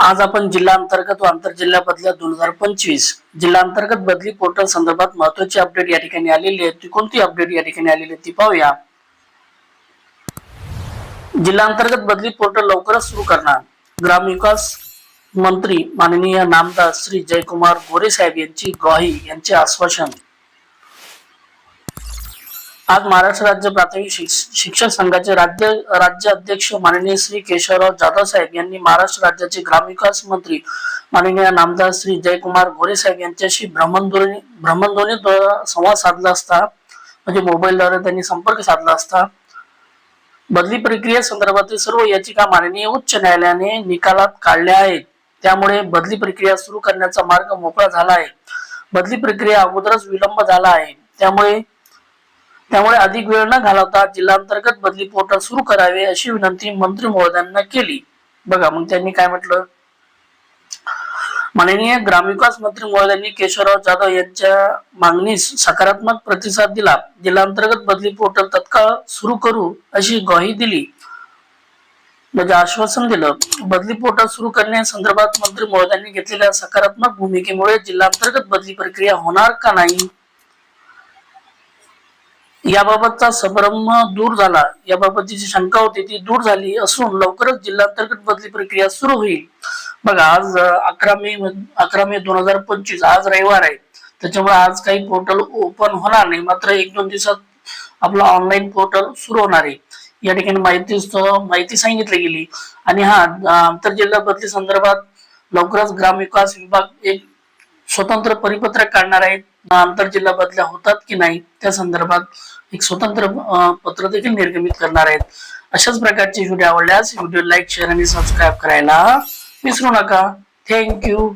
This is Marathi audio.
आज आपण जिल्हा अंतर्गत व आंतरजिल्हा बदल्या दोन हजार पंचवीस जिल्हा अंतर्गत बदली पोर्टल संदर्भात महत्वाची अपडेट या ठिकाणी आलेली आहे. ती कोणती अपडेट या ठिकाणी आलेली आहे ती पाहूया. जिल्हा अंतर्गत बदली पोर्टल लवकरच सुरू करणार. ग्रामविकास मंत्री माननीय नामदार श्री जयकुमार गोरे साहेब यांची ग्वाही यांचे आश्वासन. आज महाराष्ट्र राज्य प्राथमिक शिक्षण संघाचे राज्य राज्य अध्यक्ष माननीय श्री केशवराव जाधव साहेब यांनी महाराष्ट्र राज्याचे ग्रामविकास मंत्री माननीय नामदार श्री जयकुमार गोरे साहेब यांच्याशी भ्रमणध्वनी भ्रमणध्वनीद्वारे संवाद साधला असता म्हणजे मोबाईलद्वारे त्यांनी संपर्क साधला असता. बदली प्रक्रिये संदर्भातील सर्व याचिका माननीय उच्च न्यायालयाने निकालात काढल्या आहेत. त्यामुळे बदली प्रक्रिया सुरू करण्याचा मार्ग मोकळा झाला आहे. बदली प्रक्रिया अगोदरच विलंब झाला आहे. त्यामुळे त्यामुळे अधिक वेळ न घालवता जिल्हांतर्गत बदली पोर्टल सुरू करावे अशी विनंती मंत्री महोदयांना केली. बघा मग त्यांनी काय म्हटलं? माननीय ग्रामविकास मंत्री महोदयांनी केशवराव जाधव यांच्या मागणीस सकारात्मक प्रतिसाद दिला. जिल्हांतर्गत बदली पोर्टल तत्काळ सुरू करू अशी ग्वाही दिली. म्हणजे आश्वासन दिलं. बदली पोर्टल सुरू करण्यासंदर्भात मंत्री महोदयांनी घेतलेल्या सकारात्मक भूमिकेमुळे जिल्हांतर्गत बदली प्रक्रिया होणार का नाही? याबाबतचा संभ्रम दूर झाला. याबाबतची जी शंका होती ती दूर झाली असून लवकरच जिल्हांतर्गत बदली प्रक्रिया सुरू होईल. बघा आज अकरा मे अकरा मे दोन हजार पंचवीस आज रविवार आहे. त्याच्यामुळे आज काही पोर्टल ओपन होणार नाही. मात्र एक दोन दिवसात आपला ऑनलाईन पोर्टल सुरू होणार आहे. या ठिकाणी माहिती माहिती सांगितली गेली. आणि हा आंतरजिल्हा बदली संदर्भात लवकरच ग्रामविकास विभाग एक स्वतंत्र परिपत्रक काढणार आहेत आंतरजिल्हा बदल्या होतात की नाही त्या संदर्भात एक स्वतंत्र पत्र देखील निर्गमित करणार आहेत. अशाच प्रकारचे व्हिडिओ आवडल्यास व्हिडिओ लाईक शेअर आणि सबस्क्राईब करायला विसरू नका. थँक्यू